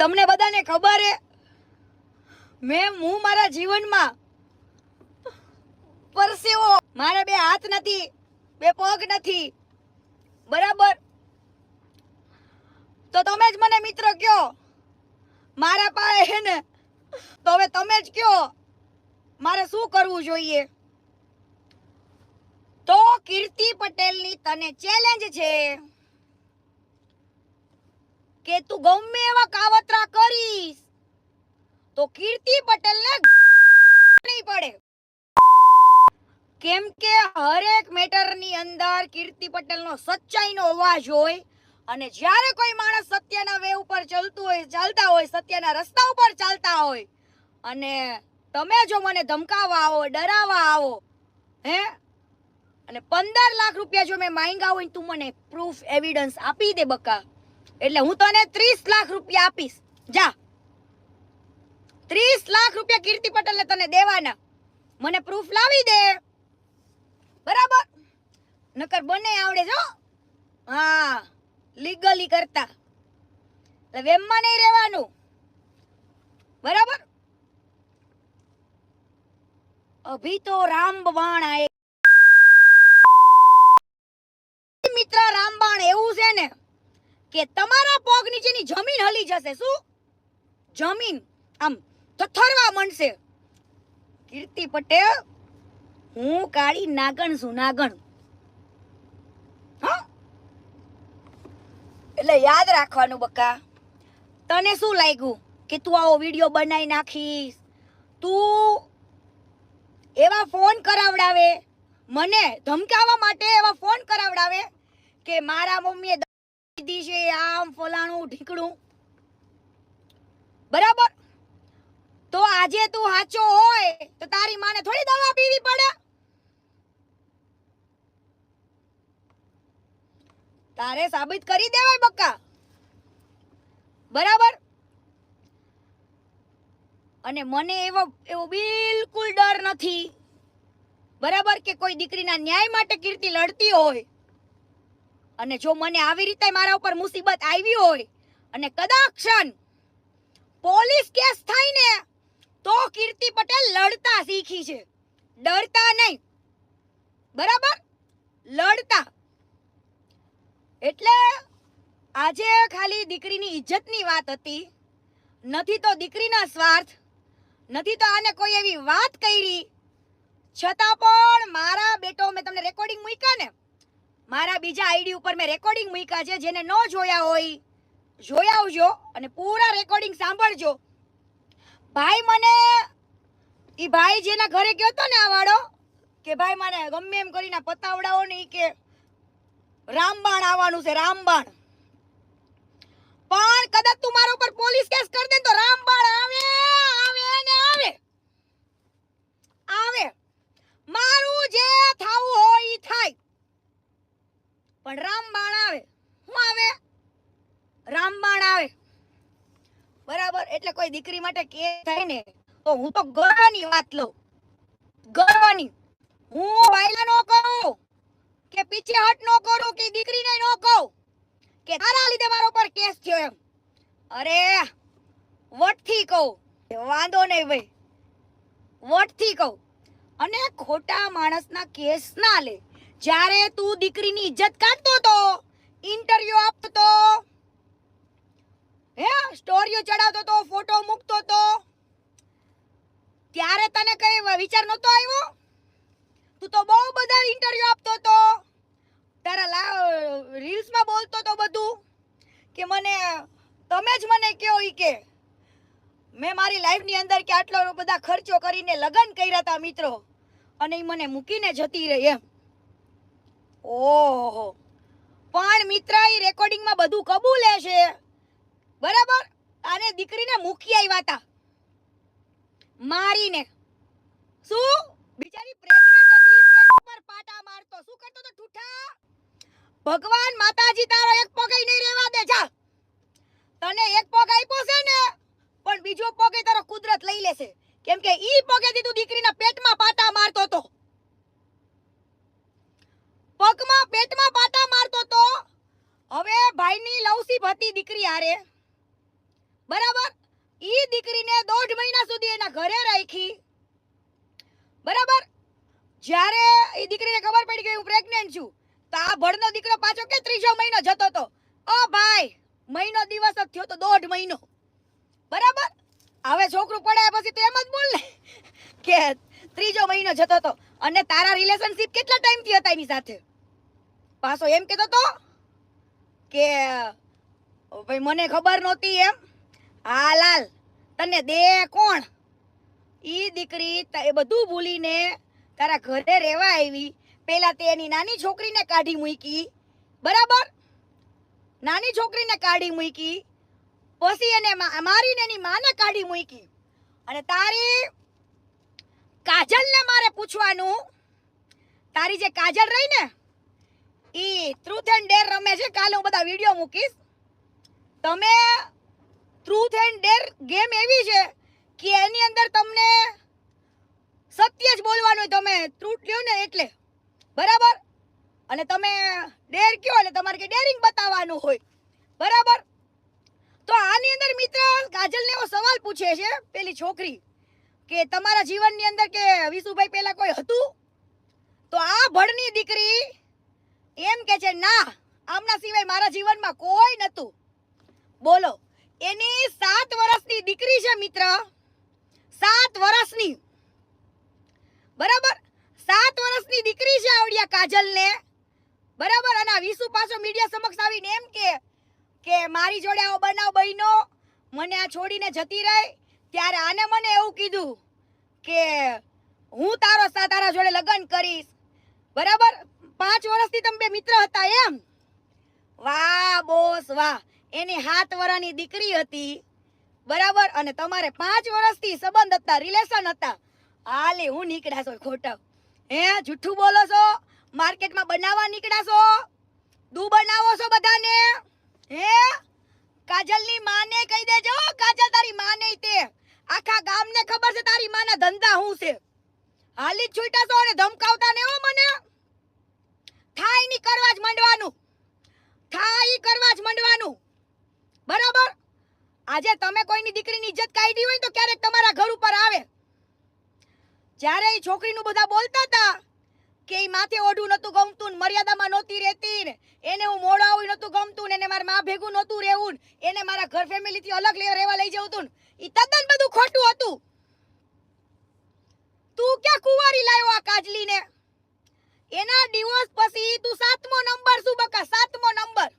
તમને બધાને ખબર હે? મેં હું મારા જીવનમાં પરસેવો, મારા બે હાથ નથી, બે પગ નથી. બરાબર? તો તમે જ મને મિત્ર કયો? મારા પાસે હે ને? તો હવે તમે જ કયો? મારે શું કરવું જોઈએ? તો કીર્તિ પટેલની તને ચેલેન્જ છે. કે તું ગમે એવા કાવતરા કરીશ, તો કીર્તિ પટેલને નહીં પડે. કેમ કે હરેક મેટરની અંદર કીર્તિ પટેલનો સચ્ચાઈનો અવાજ હોય અને જ્યારે કોઈ માણસ સત્યના વે ઉપર ચાલતું હોય, ચાલતા હોય, સત્યના રસ્તા ઉપર ચાલતા હોય અને તમે જો મને ધમકાવવા આવો ડરાવવા આવો, હે? અને પંદર લાખ રૂપિયા જો મેં માંગ્યા હોય તું મને પ્રૂફ એવિડન્સ આપી દે બકા. એટલે હું તને ત્રીસ લાખ રૂપિયા આપીશ. જા. ત્રીસ લાખ રૂપિયા કીર્તિ પટેલને તને દેવાના. મને પ્રૂફ લાવી દે. બરાબર? નકર બંને આવડે છો હા. લીગલી કરતા. એટલે વેમમાં નહીં રહેવાનું. બરાબર? અભી તો રામબાણ આએ મિત્ર રામબાણ એવું છે ને કે તમારા પગ નીચેની જમીન હલી જશે, શું? જમીન, આમ થથરવા માંડશે. કીર્તિ પટેલ, હું કાળી નાગણ છું, નાગણ. એટલે યાદ રાખવાનું બકા. તને શું લાગ્યું કે તું આવો વીડિયો બનાવી નાખીશ? તું એવા ફોન કરાવડાવે, મને ધમકાવવા માટે એવા ફોન કરાવડાવે કે મારા મમ્મીએ દીધી છે, આમ ફલાણું ઢીકણું બરાબર? તો આજે તું હાચો હોય, તો તારી માને થોડી દવા પીવી પડે. તારે સાબિત કરી દેવાય બક્કા બરાબર? અને મને એવો એવો બિલકુલ ડર નથી. બરાબર? કે કોઈ દીકરીના ન્યાય માટે કીર્તિ લડતી હોય. અને જો મને આવી રીતે મારા ઉપર મુસીબત આવી હોય અને કદાક્ષન પોલીસ કેસ થાય ને તો કીર્તિ પટેલ લડતા શીખી છે. ડરતા નહીં. બરાબર? લડતા. એટલે આજે ખાલી દીકરીની ઇજ્જતની વાત હતી. નથી તો દીકરીના સ્વાર્થ. નથી તો આને કોઈ એવી વાત કરી. છતાં પણ મારા બેટો, મેં તમને રેકોર્ડિંગ મૂક્યા ને મારા બીજા આઈડી ઉપર મેં રેકોર્ડિંગ મૂક્યા છે, જેને ન જોયા હોય જોઈ આવજો અને પૂરા રેકોર્ડિંગ સાંભળજો. ભાઈ મને એ ભાઈ જેના ઘરે ગયો તો ને આ વાળો, કે ભાઈ મને ગમે એમ કરીને પતાવડાવો ને કે, રામબાણ આવવાનું છે, રામબાણ. પણ કદાચ તું મારા ઉપર પોલીસ કેસ કરી દે તો રામબાણ આવે આવે ને આવે આવે મારું જે થાવું હોય ઈ થાય પણ રામબાણ આવે શું આવે રામબાણ આવે બરાબર? એટલે કોઈ દીકરી માટે કે થાય ને, તો હું તો ગર્વની વાત લઉં. ગર્વની હું વાયલા નો કરું કે પીછે હટ નો કરું કે દીકરીને નો કહું કે તારા લીધે મારા ઉપર કેસ થયો એમ. અરે, વટથી કહું. વાંધો નહીં ભાઈ. વટથી કહું. અને ખોટા માણસના કેસ ના લે. જ્યારે તું દીકરીની ઇજ્જત કાઢતો તો ઇન્ટરવ્યુ આપતો સ્ટોરીઓ ચડાવતો તો, ફોટો મૂકતો તો. ત્યારે તને કઈ વિચાર નતો આવ્યો? તું તો બહુ બધા ઇન્ટરવ્યુ આપતો તો. તારા રીલ્સમાં બોલતો તો બધું. કે મને, તમે જ મને કહો ઈ કે. મેં મારી લાઈફની અંદર કે આટલો બધા ખર્ચો કરીને લગ્ન કર્યા હતા મિત્રો. અને એ મને મૂકીને જતી રહી એમ. ઓહો. પણ મિત્ર એ રેકોર્ડિંગમાં બધું કબૂલે છે. દીકરીને મૂકી આવ્યા હતા મારીને. શું? બિચારી પ્રેગ્નન્ટ હતી પેટ ઉપર પાટા મારતો. શું કરતો તો ઠૂઠા? ભગવાન માતાજી તારો એક પગ નહીં રહેવા દે, જા. તને એક પગ આપ્યો છે ને, પણ બીજો પગ તારો કુદરત લઈ લેશે. કેમ કે ઈ પગેથી તું દીકરીના પેટમાં પાટા મારતો તો. પગમાં પેટમાં પાટા મારતો તો. હવે ભાઈની લવસી ભતી દીકરી હારે. બરાબર? ઈ દીકરીને દોઢ મહિના સુધી એના ઘરે રાખી. બરાબર? જ્યારે એ દીકરીને ખબર પડી કે હું પ્રેગ્નેન્ટ છું, તો આ ભણનો દીકરો પાછો કે ત્રીજો મહિનો જતો હતો ઓ ભાઈ, મહિનો દિવસ જ થયો તો દોઢ મહિનો. બરાબર? હવે છોકરું પડાયા પછી તો એમ જ બોલ ને કે ત્રીજો મહિનો જતો હતો અને તારા રિલેશનશિપ કેટલા ટાઈમથી હતા એની સાથે? પાછો એમ કહેતો તો કે ભાઈ, મને ખબર નહોતી એમ. હા, લાલ, તને દે કોણ? ઈ દીકરી એ બધું ભૂલીને તારા ઘરે રહેવા આવી. પેલા તે એની નાની છોકરીને કાઢી મૂકી. બરાબર? નાની છોકરીને કાઢી મૂકી. પછી એને મારીને એની માને કાઢી મૂકી. અને તારી કાજલને મારે પૂછવાનું. તારી જે કાજલ રહી ને, ઈ ટ્રુથ એન્ડ ડેર રમે છે. કાલે હું બધા વીડિયો મૂકીશ. તમે ટ્રુથ એન્ડ ડેર ગેમ એવી છે કે એની અંદર તમને સત્ય જ બોલવાનું હોય, તમે ટ્રુથ લ્યો ને એટલે. બરાબર? અને તમે ડેર કયો એટલે તમારે કે ડેરિંગ બતાવવાનું હોય. બરાબર? તો આની અંદર મિત્ર કાજલને એવો સવાલ પૂછે છે, પેલી છોકરી, કે તમારા જીવનની અંદર કે વિશુભાઈ પહેલા કોઈ હતું? તો આ ભણની દીકરી એમ કે છે, ના, આમના સિવાય મારા જીવનમાં કોઈ નહોતું. બોલો. એની સાત વર્ષની દીકરી છે, મિત્ર. સાત વર્ષની. બરાબર? સાત વર્ષની દીકરી છે, આવડિયા કાજલને. બરાબર? અને વિશુ પાછો મીડિયા સમક્ષ આવીને એમ કે કે મારી જોડે આવો બનાવ બન્યો. મને આ છોડીને જતી રહી. ત્યારે આને મને એવું કીધું કે, હું તારો સા, તારા જોડે લગ્ન કરીશ. બરાબર? પાંચ વર્ષથી તમે બે મિત્ર હતા એમ. વાહ, બોસ, વાહ. એની હાથ વરાની દીકરી હતી. બરાબર? અને તમારે પાંચ વર્ષથી સંબંધ હતા રિલેશન હતા. હાલે હું નીકળ્યા છો ખોટા. હે જૂઠું બોલો છો? માર્કેટમાં બનાવવા નીકળ્યા છો? દૂ બનાવો છો બધાને? હે? કાજલની માને કહી દેજો, કાજલ તારી માને તે. આખા ગામને ખબર છે તારી માના ધંધા હું છે? હાલી જ છૂટા છો અને ધમકાવતા ને હો મને? થાયની કરવા જ માંડવાનું. થાય કરવા જ માંડવાનું. આજે તમે કોઈની દીકરીની ઇજ્જત કાઢી હોય તો ક્યારેક તમારા ઘર ઉપર આવે. જ્યારે એ છોકરીનું બધા બોલતા હતા કે એ માથે ઓઢું નહોતું ગમતું મર્યાદામાં નહોતી રહેતી ને એને હું મોડા હોય નહોતું ગમતું ને એને મારા મા ભેગું નહોતું રહેવું એને મારા ઘર ફેમિલીથી અલગ રહેવા લઈ જવું હતું ઈ તદ્દન બધું ખોટું હતું. તું ક્યાં કુંવારી લાવ્યો આ કાજલીને? એના ડિવોર્સ પછી તું સાતમો નંબર શું બકા? સાતમો નંબર.